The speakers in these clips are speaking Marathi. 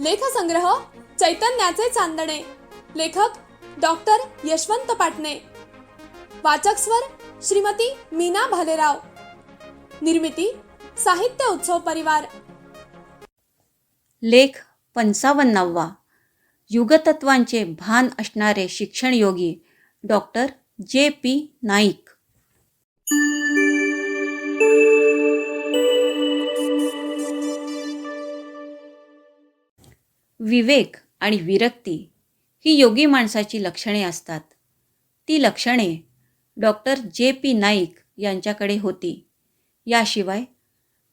लेखसंग्रह चैतन्याचे चांदणे. लेखक डॉक्टर यशवंत पाटणे. वाचक स्वर श्रीमती मीना भालेराव. निर्मिती साहित्य उत्सव परिवार. लेख पंचावन्नावा. युगतत्वांचे भान असणारे शिक्षणयोगी डॉक्टर जे पी नाईक. विवेक आणि विरक्ती ही योगी माणसाची लक्षणे असतात. ती लक्षणे डॉक्टर जे पी नाईक यांच्याकडे होती. याशिवाय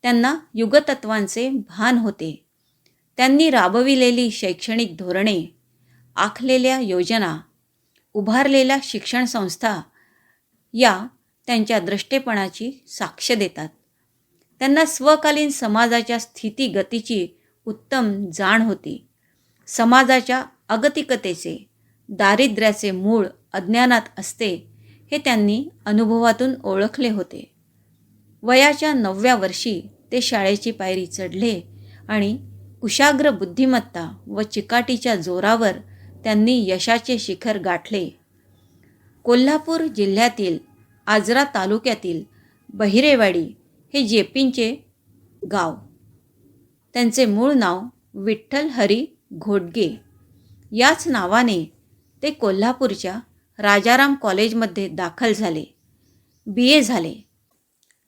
त्यांना युगतत्वांचे भान होते. त्यांनी राबविलेली शैक्षणिक धोरणे आखलेल्या योजना उभारलेल्या शिक्षण संस्था या त्यांच्या दृष्टेपणाची साक्ष देतात. त्यांना स्वकालीन समाजाच्या स्थितीगतीची उत्तम जाण होती. समाजाच्या अगतिकतेचे दारिद्र्याचे मूळ अज्ञानात असते हे त्यांनी अनुभवातून ओळखले होते. वयाच्या नवव्या वर्षी ते शाळेची पायरी चढले आणि कुशाग्र बुद्धिमत्ता व चिकाटीच्या जोरावर त्यांनी यशाचे शिखर गाठले. कोल्हापूर जिल्ह्यातील आजरा तालुक्यातील बहिरेवाडी हे जेपींचे गाव. त्यांचे मूळ नाव विठ्ठल हरी घोटगे याच नावाने ते कोल्हापूरच्या राजाराम कॉलेजमध्ये दाखल झाले. बी. ए. झाले.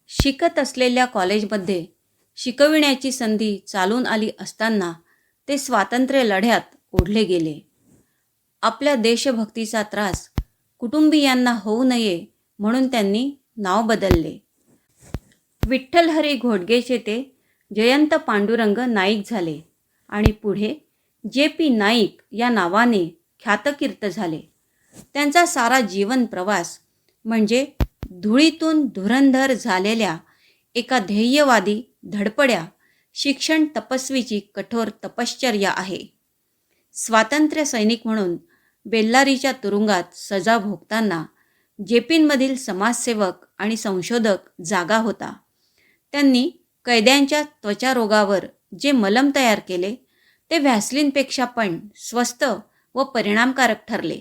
शिकत असलेल्या कॉलेजमध्ये शिकविण्याची संधी चालून आली असताना ते स्वातंत्र्य लढ्यात ओढले गेले. आपल्या देशभक्तीचा त्रास कुटुंबियांना होऊ नये म्हणून त्यांनी नाव बदलले. विठ्ठलहरी घोडगेचे ते जयंत पांडुरंग नाईक झाले आणि पुढे जे पी नाईक या नावाने ख्यातकीर्त झाले. त्यांचा सारा जीवन प्रवास म्हणजे धुळीतून धुरंधर झालेल्या एका ध्येयवादी धडपड्या शिक्षण तपस्वीची कठोर तपश्चर्या आहे. स्वातंत्र्य सैनिक म्हणून बेल्लारीच्या तुरुंगात सजा भोगताना जेपींमधील समाजसेवक आणि संशोधक जागा होता. त्यांनी कैद्यांच्या त्वचारोगावर जे मलम तयार केले ते व्हॅसलिनपेक्षा पण स्वस्त व परिणामकारक ठरले.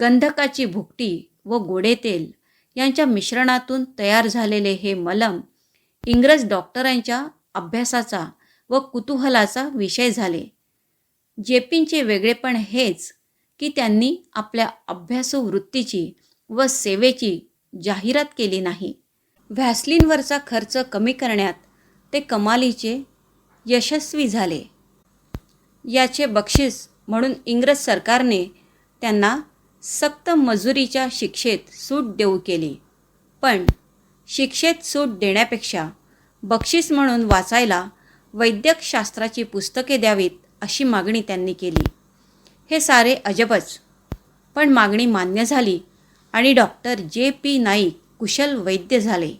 गंधकाची भुकटी व गोडे तेल यांच्या मिश्रणातून तयार झालेले हे मलम इंग्रज डॉक्टरांच्या अभ्यासाचा व कुतूहलाचा विषय झाले. जेपींचे वेगळेपण हेच की त्यांनी आपल्या अभ्यासू वृत्तीची व सेवेची जाहिरात केली नाही. व्हॅसलिनवरचा खर्च कमी करण्यात ते कमालीचे यशस्वी झाले. याचे बक्षीस म्हणून इंग्रज सरकारने त्यांना सक्त मजुरीच्या शिक्षेत सूट देऊ केली. पण शिक्षेत सूट देण्यापेक्षा बक्षीस म्हणून वाचायला वैद्यकशास्त्राची पुस्तके द्यावीत अशी मागणी त्यांनी केली. हे सारे अजबच पण मागणी मान्य झाली आणि डॉक्टर जे पी नाईक कुशल वैद्य झाले.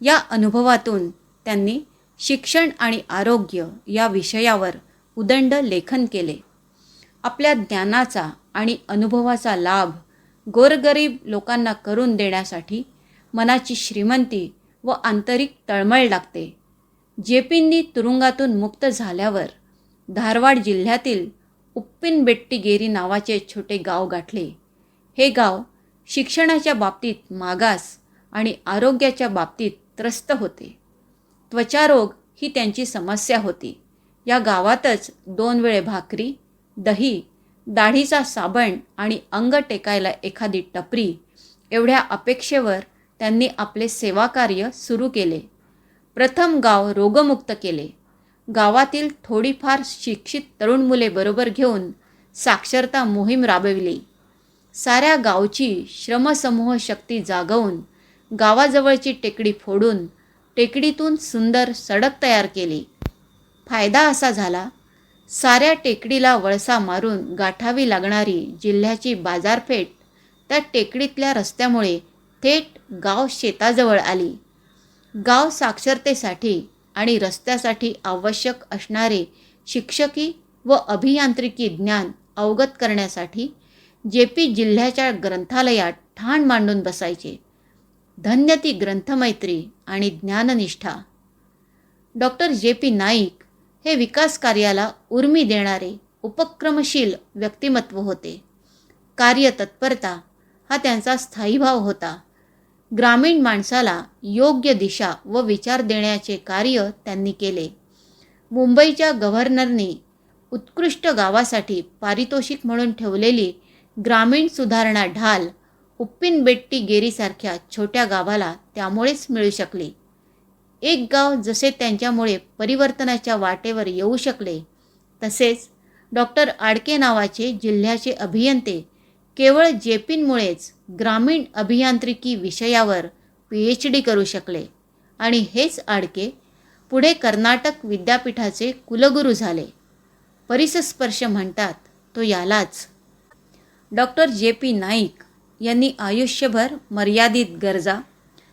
या अनुभवातून त्यांनी शिक्षण आणि आरोग्य या विषयावर उदंड लेखन केले. आपल्या ज्ञानाचा आणि अनुभवाचा लाभ गोरगरीब लोकांना करून देण्यासाठी मनाची श्रीमंती व आंतरिक तळमळ लागते. जेपींनी तुरुंगातून मुक्त झाल्यावर धारवाड जिल्ह्यातील उप्पिनबेट्टीगेरी नावाचे छोटे गाव गाठले. हे गाव शिक्षणाच्या बाबतीत मागास आणि आरोग्याच्या बाबतीत त्रस्त होते. त्वचारोग ही त्यांची समस्या होती. या गावातच दोन वेळे भाकरी दही दाढीचा साबण आणि अंग टेकायला एखादी टपरी एवढ्या अपेक्षेवर त्यांनी आपले सेवाकार्य सुरू केले. प्रथम गाव रोगमुक्त केले. गावातील थोडीफार शिक्षित तरुण मुले बरोबर घेऊन साक्षरता मोहीम राबविली. साऱ्या गावची श्रमसमूह शक्ती जागवून गावाजवळची टेकडी फोडून टेकडीतून सुंदर सडक तयार केली. फायदा असा झाला साऱ्या टेकडीला वळसा मारून गाठावी लागणारी जिल्ह्याची बाजारपेठ त्या टेकडीतल्या रस्त्यामुळे थेट गाव शेताजवळ आली. गाव साक्षरतेसाठी आणि रस्त्यासाठी आवश्यक असणारे शिक्षकी व अभियांत्रिकी ज्ञान अवगत करण्यासाठी जे पी जिल्ह्याच्या ग्रंथालयात ठाण मांडून बसायचे. धन्य ती ग्रंथमैत्री आणि ज्ञाननिष्ठा. डॉक्टर जे पी नाईक हे विकास कार्याला उर्मी देणारे उपक्रमशील व्यक्तिमत्व होते. कार्यतत्परता हा त्यांचा स्थायीभाव होता. ग्रामीण माणसाला योग्य दिशा व विचार देण्याचे कार्य त्यांनी केले. मुंबईच्या गव्हर्नरने उत्कृष्ट गावासाठी पारितोषिक म्हणून ठेवलेली ग्रामीण सुधारणा ढाल उप्पिनबेट्टी गेरीसारख्या छोट्या गावाला त्यामुळेच मिळू शकली. एक गाव जसे त्यांच्यामुळे परिवर्तनाच्या वाटेवर येऊ शकले तसेच डॉक्टर आडके नावाचे जिल्ह्याचे अभियंते केवळ जेपींमुळेच ग्रामीण अभियांत्रिकी विषयावर पी एच डी करू शकले. आणि हेच आडके पुढे कर्नाटक विद्यापीठाचे कुलगुरू झाले. परिसस्पर्श म्हणतात तो यालाच. डॉक्टर जे पी नाईक यांनी आयुष्यभर मर्यादित गरजा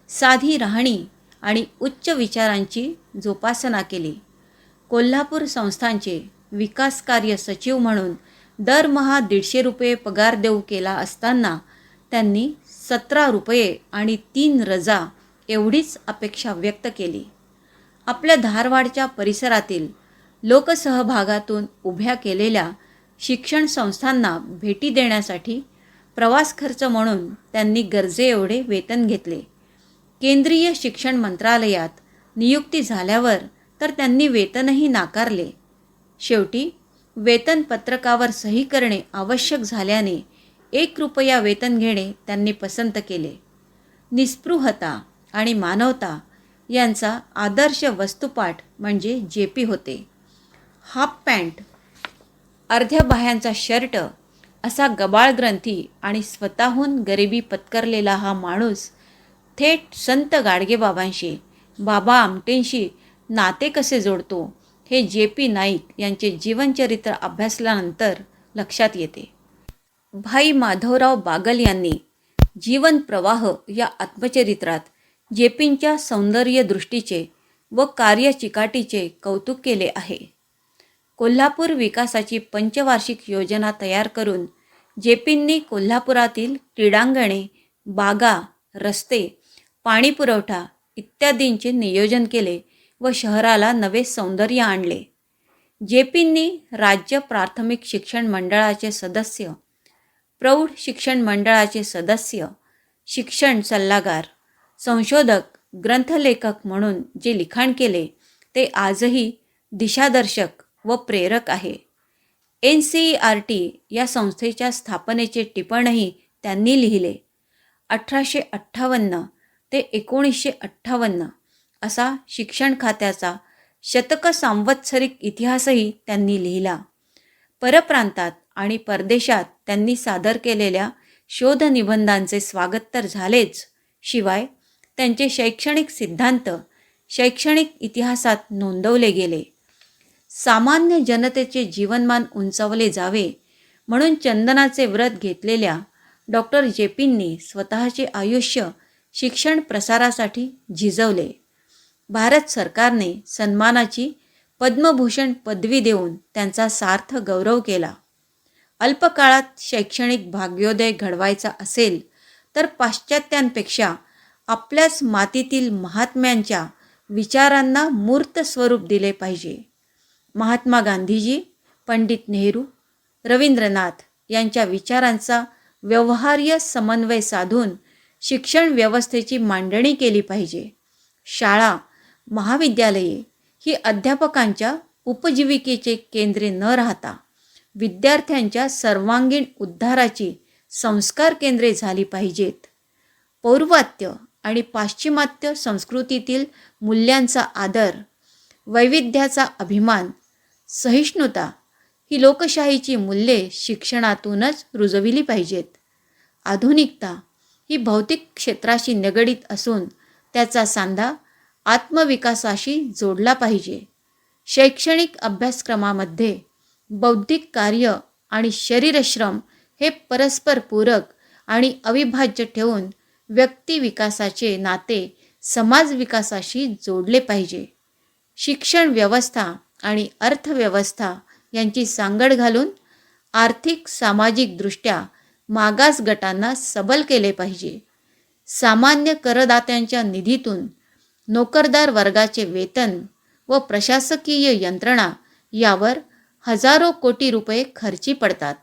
साधी राहणी आणि उच्च विचारांची जोपासना केली. कोल्हापूर संस्थांचे विकास कार्य सचिव म्हणून दरमहा दीडशे रुपये पगार देऊ केला असताना त्यांनी सतरा रुपये आणि तीन रजा एवढीच अपेक्षा व्यक्त केली. आपल्या धारवाडच्या परिसरातील लोकसहभागातून उभ्या केलेल्या शिक्षण संस्थांना भेटी देण्यासाठी प्रवास खर्च म्हणून त्यांनी गरजे एवढे वेतन घेतले. केंद्रीय शिक्षण मंत्रालयात नियुक्ती झाल्यावर तर त्यांनी वेतनही नाकारले. शेवटी वेतनपत्रकावर सही करणे आवश्यक झाल्याने एक रुपया वेतन घेणे त्यांनी पसंत केले. निस्पृहता आणि मानवता यांचा आदर्श वस्तुपाठ म्हणजे जे पी होते. हाफ पॅन्ट अर्ध्या बाह्यांचा शर्ट असा गबाळ ग्रंथी आणि स्वतःहून गरिबी पत्करलेला हा माणूस थेट संत गाडगेबाबांशी बाबा आमटेंशी नाते कसे जोडतो हे जे पी नाईक यांचे जीवनचरित्र अभ्यासल्यानंतर लक्षात येते. भाई माधवराव बागल यांनी जीवन प्रवाह या आत्मचरित्रात जेपींच्या सौंदर्य दृष्टीचे व कार्य चिकाटीचे कौतुक केले आहे. कोल्हापूर विकासाची पंचवार्षिक योजना तयार करून जेपींनी कोल्हापुरातील क्रीडांगणे बागा रस्ते पाणीपुरवठा इत्यादींचे नियोजन केले व शहराला नवे सौंदर्य आणले. जेपींनी राज्य प्राथमिक शिक्षण मंडळाचे सदस्य प्रौढ शिक्षण मंडळाचे सदस्य शिक्षण सल्लागार संशोधक ग्रंथलेखक म्हणून जे लिखाण केले ते आजही दिशादर्शक व प्रेरक आहे. N C E R T या संस्थेच्या स्थापनेचे टिपणही त्यांनी लिहिले. अठराशे अठ्ठावन्न ते एकोणीसशे अठ्ठावन्न असा शिक्षण खात्याचा शतक सांवत्सरिक इतिहासही त्यांनी लिहिला. परप्रांतात आणि परदेशात त्यांनी सादर केलेल्या शोधनिबंधांचे स्वागत तर झालेच शिवाय त्यांचे शैक्षणिक सिद्धांत शैक्षणिक इतिहासात नोंदवले गेले. सामान्य जनतेचे जीवनमान उंचावले जावे म्हणून चंदनाचे व्रत घेतलेल्या डॉक्टर जेपींनी स्वतःचे आयुष्य शिक्षण प्रसारासाठी झिजवले. भारत सरकारने सन्मानाची पद्मभूषण पदवी देऊन त्यांचा सार्थ गौरव केला. अल्पकाळात शैक्षणिक भाग्योदय घडवायचा असेल तर पाश्चात्यांपेक्षा आपल्याच मातीतील महात्म्यांच्या विचारांना मूर्त स्वरूप दिले पाहिजे. महात्मा गांधीजी पंडित नेहरू रवींद्रनाथ यांच्या विचारांचा व्यवहार्य समन्वय साधून शिक्षण व्यवस्थेची मांडणी केली पाहिजे. शाळा महाविद्यालये ही अध्यापकांच्या उपजीविकेचे केंद्रे न राहता विद्यार्थ्यांच्या सर्वांगीण उद्धाराची संस्कार केंद्रे झाली पाहिजेत. पौर्वात्य आणि पाश्चिमात्य संस्कृतीतील मूल्यांचा आदर वैविध्याचा अभिमान सहिष्णुता ही लोकशाहीची मूल्ये शिक्षणातूनच रुजविली पाहिजेत. आधुनिकता ही भौतिक क्षेत्राशी निगडीत असून त्याचा सांधा आत्मविकासाशी जोडला पाहिजे. शैक्षणिक अभ्यासक्रमामध्ये बौद्धिक कार्य आणि शरीरश्रम हे परस्पर पूरक आणि अविभाज्य ठेवून व्यक्ती विकासाचे नाते समाज विकासाशी जोडले पाहिजे. शिक्षण व्यवस्था आणि अर्थव्यवस्था यांची सांगड घालून आर्थिक सामाजिकदृष्ट्या मागास गटांना सबल केले पाहिजे. सामान्य करदात्यांच्या निधीतून नोकरदार वर्गाचे वेतन व प्रशासकीय यंत्रणा यावर हजारो कोटी रुपये खर्ची पडतात.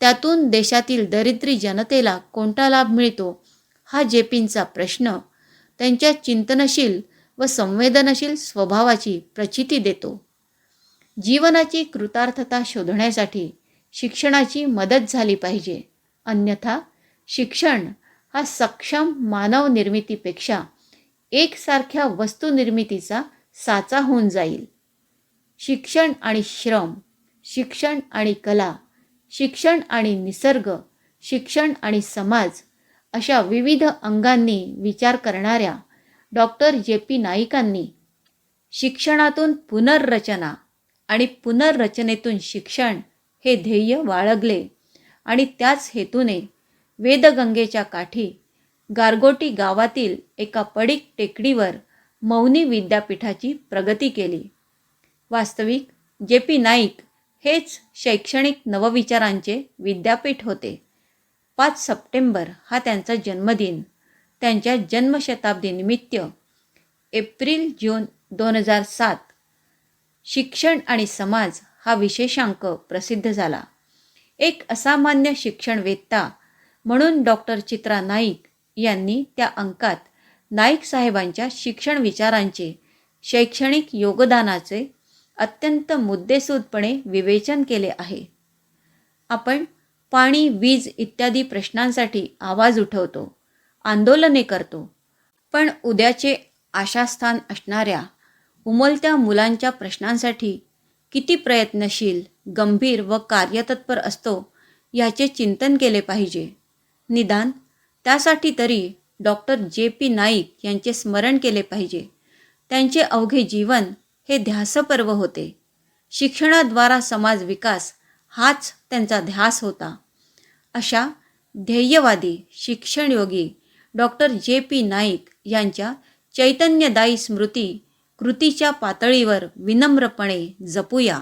त्यातून देशातील दरिद्री जनतेला कोणता लाभ मिळतो हा जेपींचा प्रश्न त्यांच्या चिंतनशील व संवेदनशील स्वभावाची प्रचिती देतो. जीवनाची कृतार्थता शोधण्यासाठी शिक्षणाची मदत झाली पाहिजे. अन्यथा शिक्षण हा सक्षम मानव निर्मितीपेक्षा एकसारख्या वस्तू निर्मितीचा साचा होऊन जाईल. शिक्षण आणि श्रम शिक्षण आणि कला शिक्षण आणि निसर्ग शिक्षण आणि समाज अशा विविध अंगांनी विचार करणाऱ्या डॉक्टर जे पी नाईकांनी शिक्षणातून पुनर्रचना आणि पुनर्रचनेतून शिक्षण हे ध्येय बाळगले. आणि त्याच हेतूने वेदगंगेच्या काठी गारगोटी गावातील एका पडीक टेकडीवर मौनी विद्यापीठाची प्रगती केली. वास्तविक जे पी नाईक हेच शैक्षणिक नवविचारांचे विद्यापीठ होते. पाच सप्टेंबर हा त्यांचा जन्मदिन. त्यांच्या जन्मशताब्दीनिमित्त एप्रिल जून दोन हजार सात शिक्षण आणि समाज हा विशेषांक प्रसिद्ध झाला. एक असामान्य शिक्षणवेत्ता म्हणून डॉक्टर चित्रा नाईक यांनी त्या अंकात नाईक साहेबांच्या शिक्षण विचारांचे शैक्षणिक योगदानाचे अत्यंत मुद्देसूदपणे विवेचन केले आहे. आपण पाणी वीज इत्यादी प्रश्नांसाठी आवाज उठवतो आंदोलने करतो पण उद्याचे आशास्थान असणाऱ्या उमलत्या मुलांच्या प्रश्नांसाठी किती प्रयत्नशील गंभीर व कार्यतत्पर असतो याचे चिंतन केले पाहिजे. निदान त्यासाठी तरी डॉक्टर जे. पी. नाईक यांचे स्मरण केले पाहिजे. त्यांचे अवघे जीवन हे ध्यासपर्व होते. शिक्षणाद्वारा समाज विकास हाच त्यांचा ध्यास होता. अशा ध्येयवादी शिक्षणयोगी डॉक्टर जे. पी. नाईक यांच्या चैतन्यदायी स्मृती कृतीच्या पातळीवर विनम्रपणे जपूया.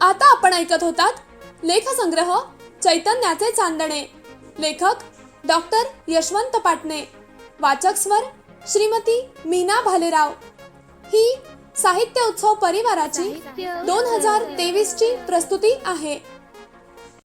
आता आपण ऐकत होतात लेखसंग्रह चैतन्याचे चांदणे. लेखक डॉक्टर यशवंत पाटणे. वाचक स्वर श्रीमती मीना भालेराव. ही साहित्य उत्सव परिवाराची दोन हजार तेवीस ची प्रस्तुती आहे.